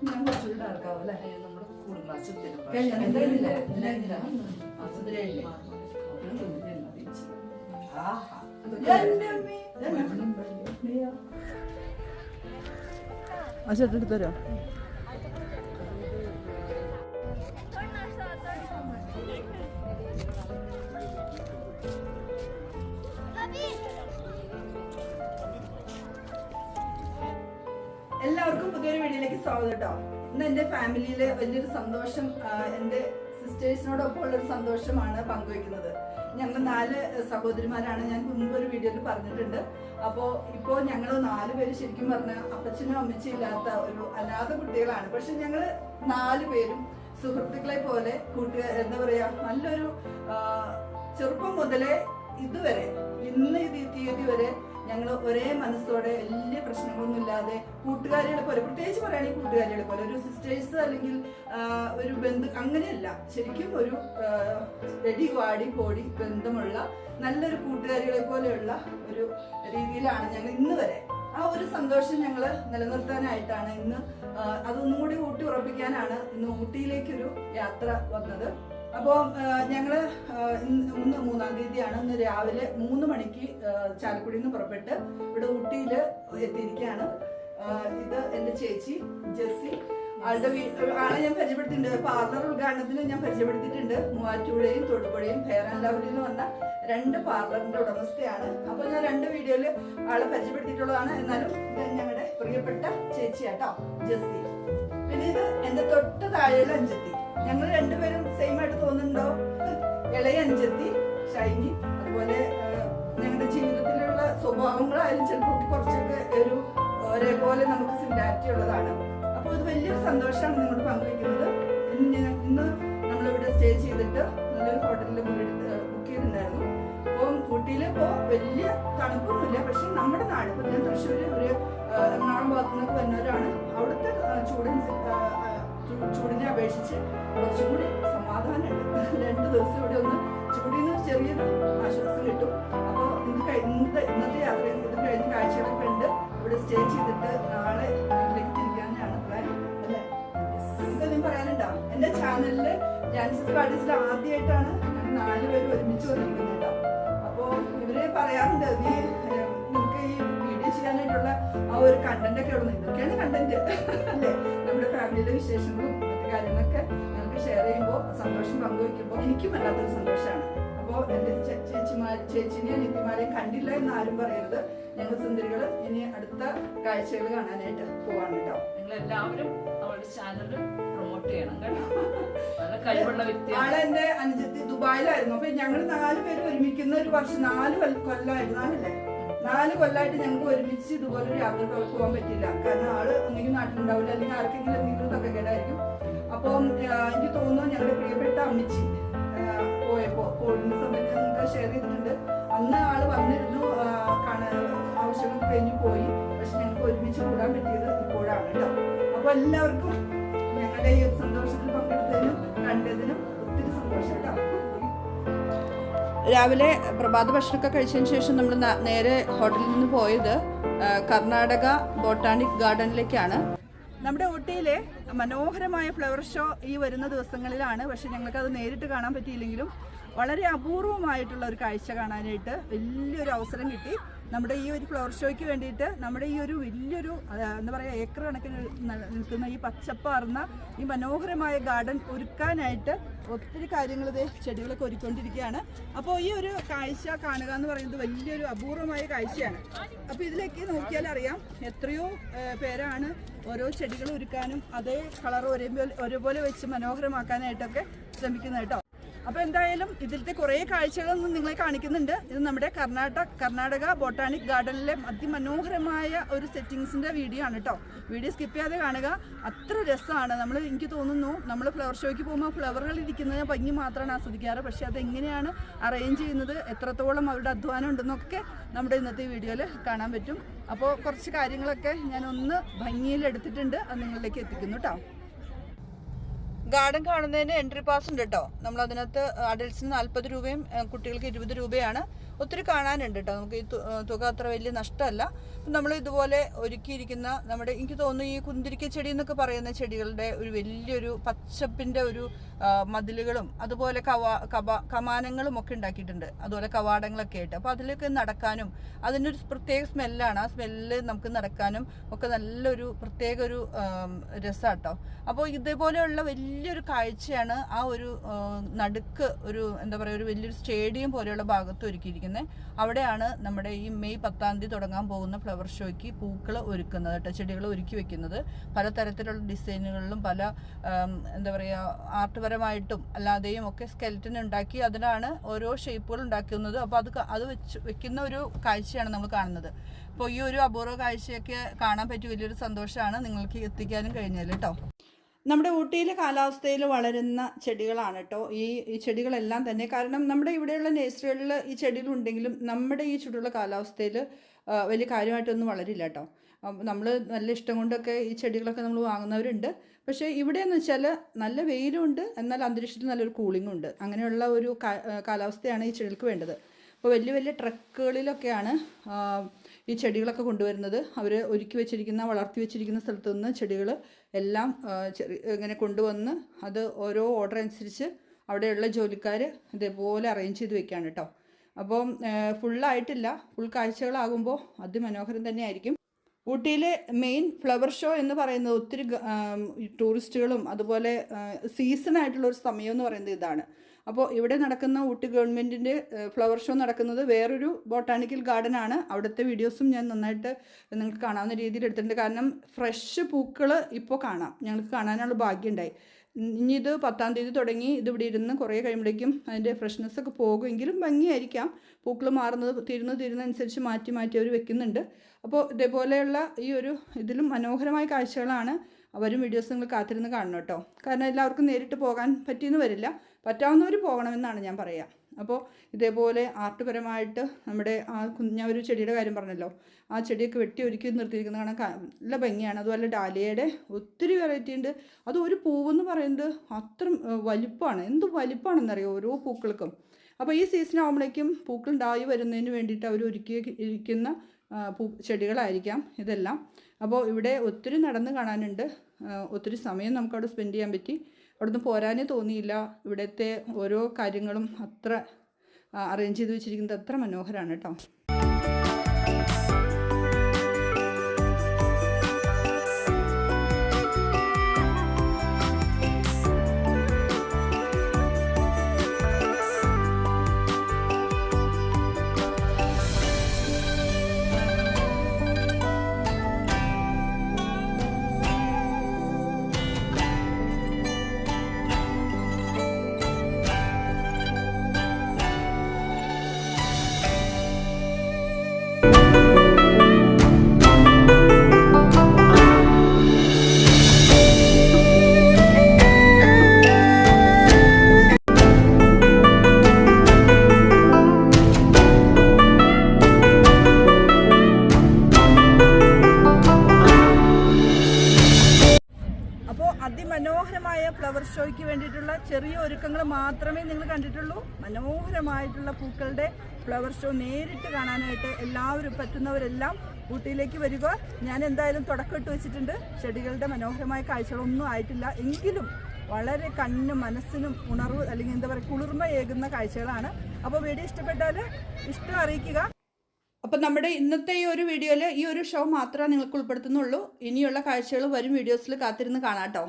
ഞാൻ കുറച്ചുകൂടി അല്ലേ നമ്മുടെ സ്വാഗതം കേട്ടോ ഇന്ന് എന്റെ ഫാമിലിയിലെ വലിയൊരു സന്തോഷം എന്റെ സിസ്റ്റേഴ്സിനോടൊപ്പം ഉള്ള ഒരു സന്തോഷമാണ് പങ്കുവെക്കുന്നത്. ഞങ്ങൾ നാല് സഹോദരിമാരാണ്. ഞാൻ മുൻപ് ഒരു വീഡിയോയിൽ പറഞ്ഞിട്ടുണ്ട്. അപ്പോൾ ഇപ്പോ ഞങ്ങൾ നാല് പേര് ശരിക്കും പറഞ്ഞ അപ്പച്ചനും അമ്മച്ചും ഇല്ലാത്ത ഒരു അനാഥ കുട്ടികളാണ്. പക്ഷെ ഞങ്ങൾ നാല് പേരും സുഹൃത്തുക്കളെ പോലെ കൂട്ടുകാർ എന്താ പറയാ നല്ലൊരു ചെറുപ്പം മുതലേ ഇതുവരെ ഇന്ന് ഈ തീയതി വരെ ഞങ്ങൾ ഒരേ മനസ്സോടെ വലിയ പ്രശ്നങ്ങളൊന്നും ഇല്ലാതെ കൂട്ടുകാരികളെ പോലെ പ്രത്യേകിച്ച് പറയുകയാണെങ്കിൽ കൂട്ടുകാരികളെ പോലെ ഒരു സിസ്റ്റേഴ്സ് അല്ലെങ്കിൽ ഒരു ബന്ധു അങ്ങനെയല്ല. ശരിക്കും ഒരു റെഡി വാടി പോടി ബന്ധമുള്ള നല്ലൊരു കൂട്ടുകാരികളെ പോലെയുള്ള ഒരു രീതിയിലാണ് ഞങ്ങൾ ഇന്ന് വരെ. ആ ഒരു സന്തോഷം ഞങ്ങൾ നിലനിർത്താനായിട്ടാണ് ഇന്ന് അതൊന്നും കൂടി ഊട്ടി ഉറപ്പിക്കാനാണ് ഇന്ന് ഊട്ടിയിലേക്കൊരു യാത്ര വന്നത്. അപ്പോൾ ഞങ്ങൾ ഇന്ന് മൂന്നാം തീയതിയാണ്. ഇന്ന് രാവിലെ മൂന്ന് മണിക്ക് ചാലക്കുടിയിൽ നിന്ന് പുറപ്പെട്ട് ഇവിടെ ഊട്ടിയിൽ എത്തിയിരിക്കുകയാണ്. ഇത് എന്റെ ചേച്ചി ജെസ്സി. ആളുടെ ആളെ ഞാൻ പരിചയപ്പെടുത്തിയിട്ടുണ്ട്. പാർലർ ഉദ്ഘാടനത്തിന് ഞാൻ പരിചയപ്പെടുത്തിയിട്ടുണ്ട്. മൂവാറ്റുപുഴയും തൊടുപുഴയും ഫെയർ ആൻഡ് ലവ്ലി എന്ന് രണ്ട് പാർലറിന്റെ ഉടമസ്ഥയാണ്. അപ്പോൾ ഞാൻ രണ്ട് വീഡിയോയിൽ ആളെ പരിചയപ്പെടുത്തിയിട്ടുള്ളതാണ്. എന്നാലും ഇത് ഞങ്ങളുടെ പ്രിയപ്പെട്ട ചേച്ചിയാട്ടോ ജെസ്സി. പിന്നെ ഇത് എന്റെ തൊട്ട് താഴെയുള്ള അഞ്ചെത്തി. ഞങ്ങൾ രണ്ടുപേരും സെയിം ആയിട്ട് തോന്നുന്നുണ്ടോ? ഇളയ അഞ്ചെത്തി ഷൈനി അതുപോലെ ഞങ്ങളുടെ ജീവിതത്തിലുള്ള സ്വഭാവങ്ങളായാലും ചിലപ്പോൾ കുറച്ചൊക്കെ ഒരു ഒരേപോലെ നമുക്ക് സിമിലാരിറ്റി ഉള്ളതാണ്. അപ്പോൾ ഇത് വലിയൊരു സന്തോഷമാണ് നിങ്ങളോട് പങ്കുവയ്ക്കുന്നത് ഇന്ന് ഇന്ന് നമ്മളിവിടെ സ്റ്റേ ചെയ്തിട്ട് നല്ലൊരു ഹോട്ടലിൽ ബുക്ക് ചെയ്തിട്ടുണ്ടായിരുന്നു. അപ്പം ഊട്ടിയിൽ ഇപ്പോൾ വലിയ തണുപ്പൊന്നുമില്ല. പക്ഷെ നമ്മുടെ നാട് ഇപ്പം ഞാൻ തൃശ്ശൂർ ഒരു എറണാകുളം ഭാഗത്തുനിന്നൊക്കെ വരുന്നവരാണ്. അവിടുത്തെ ചൂടൻ ചൂടിനെ അപേക്ഷിച്ച് കുറച്ചും കൂടി സമാധാനമുണ്ട് രണ്ട് ദിവസം ഇവിടെ ഒന്ന് ചൂടിൽ നിന്ന് ചെറിയൊരു ആശ്വാസം കിട്ടും. അപ്പോൾ കഴി- ഇന്നത്തെ ഇന്നത്തെ യാത്ര ഇത് കഴിഞ്ഞ കാഴ്ചകളൊക്കെ ഉണ്ട്. ഇവിടെ സ്റ്റേ ചെയ്തിട്ട് നാളെ വീട്ടിലേക്ക് തിരിക്കാനാണ് പ്ലാൻ അല്ലേ? എന്തെങ്കിലും പറയാനുണ്ടോ? എന്റെ ചാനലിൽ ജാൻസിസ് പാർട്ടിസിൽ ആദ്യമായിട്ടാണ് ഞാൻ നാലുപേരും ഒരുമിച്ച് വന്നിരിക്കുന്നത് കേട്ടോ അപ്പോൾ ഇവർ പറയാറുണ്ട് നീ നിനക്ക് ഈ വീഡിയോ ചെയ്യാനായിട്ടുള്ള ആ ഒരു കണ്ടന്റ് ഒക്കെ ഉള്ളത് ഇതൊക്കെയാണ് കണ്ടന്റ് അല്ലേ? നമ്മുടെ ഫാമിലിയിലെ വിശേഷങ്ങളും കാര്യങ്ങളൊക്കെ ഞങ്ങൾക്ക് ഷെയർ ചെയ്യുമ്പോൾ സന്തോഷം പങ്കുവയ്ക്കുമ്പോൾ എനിക്കും വല്ലാത്തൊരു സന്തോഷമാണ്. അപ്പോൾ എന്റെ ചേച്ചിമാർ ചേച്ചിനെയും നിത്യമാരെയും കണ്ടില്ല എന്ന് ആരും പറയരുത്. ഞങ്ങൾ സുന്ദരികൾ ഇനി അടുത്ത കാഴ്ചകൾ കാണാനായിട്ട് പോവാണ് കേട്ടോ. നിങ്ങൾ എല്ലാവരും അവളുടെ ചാനൽ പ്രൊമോട്ട് ചെയ്യണം കേട്ടോ. കഴിവുള്ള വ്യക്തിയാണ്. ആളെ എന്റെ അനുജത്തി ദുബായിലായിരുന്നു. അപ്പൊ ഞങ്ങൾ നാല് പേര് ഒരുമിക്കുന്ന ഒരു വർഷം നാല് കൊല്ല- കൊല്ലമായിരുന്നു ആണല്ലേ നാല് കൊല്ലമായിട്ട് ഞങ്ങൾക്ക് ഒരുമിച്ച് ഇതുപോലെ ഒരു യാത്ര പോകാൻ പറ്റില്ല കാരണം ആൾ ഒന്നെങ്കിൽ നാട്ടിലുണ്ടാവില്ല. അല്ലെങ്കിൽ ആർക്കെങ്കിലും എന്തെങ്കിലും തൊക്കെ കേടായിരിക്കും. അപ്പം എനിക്ക് തോന്നുന്നു ഞങ്ങളുടെ പ്രിയപ്പെട്ട അമ്മച്ചി പോയപ്പോ കോവിഡിനെ സമയത്ത് നമുക്ക് ഷെയർ ചെയ്തിട്ടുണ്ട്. അന്ന് ആൾ കാണാൻ ആവശ്യങ്ങൾ കഴിഞ്ഞു പോയി. പക്ഷെ ഞങ്ങൾക്ക് ഒരുമിച്ച് കൂടാൻ പറ്റിയത് ഇപ്പോഴാണ് കേട്ടോ. അപ്പൊ എല്ലാവർക്കും ഞങ്ങളുടെ ഈ സന്തോഷത്തിൽ പങ്കെടുത്തതിനും കണ്ടതിനും ഒത്തിരി സന്തോഷം കേട്ടോ. രാവിലെ പ്രഭാത ഭക്ഷണമൊക്കെ കഴിച്ചതിന് ശേഷം നമ്മൾ നേരെ ഹോട്ടലിൽ നിന്ന് പോയത് കർണാടക ബോട്ടാണിക് ഗാർഡനിലേക്കാണ്. നമ്മുടെ ഊട്ടിയിലെ മനോഹരമായ ഫ്ലവർ ഷോ ഈ വരുന്ന ദിവസങ്ങളിലാണ്. പക്ഷെ ഞങ്ങൾക്ക് അത് നേരിട്ട് കാണാൻ പറ്റിയില്ലെങ്കിലും വളരെ അപൂർവമായിട്ടുള്ള ഒരു കാഴ്ച കാണാനായിട്ട് വലിയൊരു അവസരം കിട്ടി. നമ്മുടെ ഈ ഒരു ഫ്ലവർ ഷോയ്ക്ക് വേണ്ടിയിട്ട് നമ്മുടെ ഈ ഒരു വലിയൊരു എന്താ പറയുക ഏക്കർ കണക്കിന് നിൽക്കുന്ന ഈ പച്ചപ്പാർന്ന ഈ മനോഹരമായ ഗാർഡൻ ഒരുക്കാനായിട്ട് ഒത്തിരി കാര്യങ്ങൾ ഇത് ചെടികളൊക്കെ ഒരുക്കൊണ്ടിരിക്കുകയാണ്. അപ്പോൾ ഈ ഒരു കാഴ്ച കാണുക എന്ന് പറയുന്നത് വലിയൊരു അപൂർവമായ കാഴ്ചയാണ്. അപ്പോൾ ഇതിലേക്ക് നോക്കിയാൽ അറിയാം എത്രയോ പേരാണ് ഓരോ ചെടികൾ ഒരുക്കാനും അതേ കളർ ഒരേപോലെ ഒരേപോലെ വെച്ച് മനോഹരമാക്കാനായിട്ടൊക്കെ ശ്രമിക്കുന്നത് കേട്ടോ. അപ്പോൾ എന്തായാലും ഇതിലത്തെ കുറേ കാഴ്ചകളൊന്നും നിങ്ങളെ കാണിക്കുന്നുണ്ട്. ഇത് നമ്മുടെ കർണാടക കർണാടക ബോട്ടാണിക് ഗാർഡനിലെ അതിമനോഹരമായ ഒരു സെറ്റിങ്സിന്റെ വീഡിയോ ആണ് കേട്ടോ വീഡിയോ സ്കിപ്പ് ചെയ്യാതെ കാണുക. അത്ര രസമാണ്. നമ്മൾ എനിക്ക് തോന്നുന്നു നമ്മൾ ഫ്ലവർ ഷോയ്ക്ക് പോകുമ്പോൾ ഫ്ലവറുകൾ ഇരിക്കുന്നത് ഭംഗി മാത്രമാണ് ആസ്വദിക്കാറ്. പക്ഷെ അതെങ്ങനെയാണ് അറേഞ്ച് ചെയ്യുന്നത് എത്രത്തോളം അവരുടെ അധ്വാനം ഉണ്ടെന്നൊക്കെ നമ്മുടെ ഇന്നത്തെ വീഡിയോയിൽ കാണാൻ പറ്റും. അപ്പോൾ കുറച്ച് കാര്യങ്ങളൊക്കെ ഞാൻ ഒന്ന് ഭംഗിയിൽ എടുത്തിട്ടുണ്ട് അത് നിങ്ങളിലേക്ക് എത്തിക്കുന്നു കേട്ടോ ഗാർഡൻ കാണുന്നതിന് എൻട്രി പാസ് ഉണ്ട് കേട്ടോ. നമ്മൾ അതിനകത്ത് അഡൽസിന് നാൽപ്പത് രൂപയും കുട്ടികൾക്ക് ഇരുപത് രൂപയാണ്. ഒത്തിരി കാണാനുണ്ട് കേട്ടോ നമുക്ക് ഈ തുക അത്ര വലിയ നഷ്ടമല്ല. അപ്പം നമ്മൾ ഇതുപോലെ ഒരുക്കിയിരിക്കുന്ന നമ്മുടെ എനിക്ക് തോന്നുന്നു ഈ കുന്തിരിക്ക ചെടി എന്നൊക്കെ പറയുന്ന ചെടികളുടെ ഒരു വലിയൊരു പച്ചപ്പിന്റെ ഒരു മതിലുകളും അതുപോലെ കവാ കബ കമാനങ്ങളും ഒക്കെ ഉണ്ടാക്കിയിട്ടുണ്ട്. അതുപോലെ കവാടങ്ങളൊക്കെ ആയിട്ട്. അപ്പോൾ അതിലൊക്കെ നടക്കാനും അതിനൊരു പ്രത്യേക സ്മെല്ലാണ്. ആ സ്മെല്ല് നമുക്ക് നടക്കാനും ഒക്കെ നല്ലൊരു പ്രത്യേക ഒരു രസമാട്ടോ അപ്പോൾ ഇതേപോലെയുള്ള വലിയൊരു കാഴ്ചയാണ് ആ ഒരു നടുക്ക് ഒരു എന്താ പറയുക ഒരു വലിയൊരു സ്റ്റേഡിയം പോലെയുള്ള ഭാഗത്ത് ഒരുക്കിയിരിക്കുന്നത്. അവിടെയാണ് നമ്മുടെ ഈ മെയ് പത്താം തീയതി തുടങ്ങാൻ പോകുന്ന ഫ്ലവർ ഷോയ്ക്ക് പൂക്കൾ ഒരുക്കുന്നത് കേട്ടോ ചെടികൾ ഒരുക്കി വെക്കുന്നത്. പലതരത്തിലുള്ള ഡിസൈനുകളിലും പല എന്താ പറയുക ആർട്ട്പരമായിട്ടും അല്ലാതെയും ഒക്കെ സ്കെൽറ്റൻ ഉണ്ടാക്കി അതിലാണ് ഓരോ ഷേപ്പുകൾ ഉണ്ടാക്കുന്നത്. അപ്പോൾ അത് അത് വെച്ച് വെക്കുന്ന ഒരു കാഴ്ചയാണ് നമ്മൾ കാണുന്നത്. അപ്പോൾ ഈ ഒരു അപൂർവ കാഴ്ചയൊക്കെ കാണാൻ പറ്റിയ വലിയൊരു സന്തോഷമാണ് നിങ്ങൾക്ക് എത്തിക്കാനും കഴിഞ്ഞാൽ കേട്ടോ. നമ്മുടെ ഊട്ടിയിലെ കാലാവസ്ഥയിൽ വളരുന്ന ചെടികളാണ് കേട്ടോ. ഈ ഈ ചെടികളെല്ലാം തന്നെ. കാരണം നമ്മുടെ ഇവിടെയുള്ള നേഴ്സറികളിൽ ഈ ചെടികളുണ്ടെങ്കിലും നമ്മുടെ ഈ ചൂടുള്ള കാലാവസ്ഥയിൽ വലിയ കാര്യമായിട്ടൊന്നും വളരില്ല കേട്ടോ. നമ്മൾ നല്ല ഇഷ്ടം കൊണ്ടൊക്കെ ഈ ചെടികളൊക്കെ നമ്മൾ വാങ്ങുന്നവരുണ്ട്. പക്ഷേ ഇവിടെയെന്ന് വെച്ചാൽ നല്ല വെയിലുണ്ട് എന്നാൽ അന്തരീക്ഷത്തിൽ നല്ലൊരു കൂളിംഗും ഉണ്ട്. അങ്ങനെയുള്ള ഒരു കാലാവസ്ഥയാണ് ഈ ചെടികൾക്ക് വേണ്ടത്. അപ്പോൾ വലിയ വലിയ ട്രക്കുകളിലൊക്കെയാണ് ഈ ചെടികളൊക്കെ കൊണ്ടുവരുന്നത്. അവർ ഒരുക്കി വെച്ചിരിക്കുന്ന വളർത്തി വെച്ചിരിക്കുന്ന സ്ഥലത്ത് നിന്ന് ചെടികൾ എല്ലാം ഇങ്ങനെ കൊണ്ടുവന്ന് അത് ഓരോ ഓർഡർ അനുസരിച്ച് അവിടെയുള്ള ജോലിക്കാർ ഇതേപോലെ അറേഞ്ച് ചെയ്ത് വെക്കുകയാണ് കേട്ടോ. അപ്പം ഫുള്ളായിട്ടില്ല. ഫുൾ കാഴ്ചകളാകുമ്പോൾ അതിമനോഹരം തന്നെയായിരിക്കും. ഊട്ടിയിലെ മെയിൻ ഫ്ലവർ ഷോ എന്ന് പറയുന്നത് ഒത്തിരി ടൂറിസ്റ്റുകളും അതുപോലെ സീസൺ ആയിട്ടുള്ള ഒരു സമയം എന്ന് പറയുന്നത് ഇതാണ്. അപ്പോൾ ഇവിടെ നടക്കുന്ന ഊട്ടി ഗവൺമെന്റിന്റെ ഫ്ലവർ ഷോ നടക്കുന്നത് വേറൊരു ബോട്ടാണിക്കൽ ഗാർഡൻ ആണ് അവിടുത്തെ വീഡിയോസും ഞാൻ നന്നായിട്ട് നിങ്ങൾക്ക് കാണാവുന്ന രീതിയിൽ എടുത്തിട്ടുണ്ട്. കാരണം ഫ്രഷ് പൂക്കൾ ഇപ്പോൾ കാണാം. ഞങ്ങൾക്ക് കാണാനുള്ള ഭാഗ്യമുണ്ടായി. ഇനി ഇത് പത്താം തീയതി തുടങ്ങി ഇത് ഇവിടെ ഇരുന്ന് കുറേ കഴിയുമ്പോഴേക്കും അതിന്റെ ഫ്രഷ്നെസ് ഒക്കെ പോകുമെങ്കിലും ഭംഗിയായിരിക്കാം. പൂക്കൾ മാറുന്നത് തിരുന്ന് തിരുന്നനുസരിച്ച് മാറ്റി മാറ്റി അവർ വെക്കുന്നുണ്ട്. അപ്പോൾ ഇതേപോലെയുള്ള ഈ ഒരു ഇതിലും മനോഹരമായ കാഴ്ചകളാണ് അവരും വീഡിയോസ് നിങ്ങൾ കാത്തിരുന്ന് കാണണം കേട്ടോ. കാരണം എല്ലാവർക്കും നേരിട്ട് പോകാൻ പറ്റിയെന്ന് വരില്ല. പറ്റാവുന്നവർ പോകണമെന്നാണ് ഞാൻ പറയുക അപ്പോൾ ഇതേപോലെ ആർട്ട്പരമായിട്ട് നമ്മുടെ ആ ഞാൻ ഒരു ചെടിയുടെ കാര്യം പറഞ്ഞല്ലോ. ആ ചെടിയൊക്കെ വെട്ടി ഒരുക്കി നിർത്തിയിരിക്കുന്ന കാണാൻ നല്ല ഭംഗിയാണ്. അതുപോലെ ഡാലിയയുടെ ഒത്തിരി വെറൈറ്റി ഉണ്ട്. അത് ഒരു പൂവെന്ന് പറയുന്നത് അത്ര വലിപ്പമാണ് എന്ത് വലിപ്പമാണെന്നറിയോ ഓരോ പൂക്കൾക്കും. അപ്പോൾ ഈ സീസൺ ആകുമ്പോഴേക്കും പൂക്കൾ ഉണ്ടായി വരുന്നതിന് വേണ്ടിയിട്ട് അവർ ഒരുക്കി ഇരിക്കുന്ന പൂ ചെടികളായിരിക്കാം ഇതെല്ലാം. അപ്പോൾ ഇവിടെ ഒത്തിരി നടന്ന് കാണാനുണ്ട്. ഒത്തിരി സമയം നമുക്കവിടെ സ്പെൻഡ് ചെയ്യാൻ പറ്റി. അവിടുന്ന് പോരാനേ തോന്നിയില്ല. ഇവിടുത്തെ ഓരോ കാര്യങ്ങളും അത്ര അറേഞ്ച് ചെയ്ത് വെച്ചിരിക്കുന്നത് അത്ര മനോഹരമാണ് കേട്ടോ. ചെറിയ ഒരുക്കങ്ങൾ മാത്രമേ നിങ്ങൾ കണ്ടിട്ടുള്ളൂ. മനോഹരമായിട്ടുള്ള പൂക്കളുടെ ഫ്ലവർ ഷോ നേരിട്ട് കാണാനായിട്ട് എല്ലാവരും പറ്റുന്നവരെല്ലാം ഊട്ടിയിലേക്ക് വരിക. ഞാൻ എന്തായാലും തുടക്കമിട്ട് വെച്ചിട്ടുണ്ട്. ചെടികളുടെ മനോഹരമായ കാഴ്ചകളൊന്നും ആയിട്ടില്ല. എങ്കിലും വളരെ കണ്ണിനും മനസ്സിനും ഉണർവ് അല്ലെങ്കിൽ എന്താ പറയുക കുളിർമയേകുന്ന കാഴ്ചകളാണ്. അപ്പോൾ വീഡിയോ ഇഷ്ടപ്പെട്ടാൽ ഇഷ്ടം അറിയിക്കുക. അപ്പം നമ്മുടെ ഇന്നത്തെ ഈ ഒരു വീഡിയോയിൽ ഈ ഒരു ഷോ മാത്രമേ നിങ്ങൾക്ക് ഉൾപ്പെടുത്തുന്നുള്ളൂ. ഇനിയുള്ള കാഴ്ചകൾ വരും വീഡിയോസിൽ കാത്തിരുന്ന് കാണാം കേട്ടോ.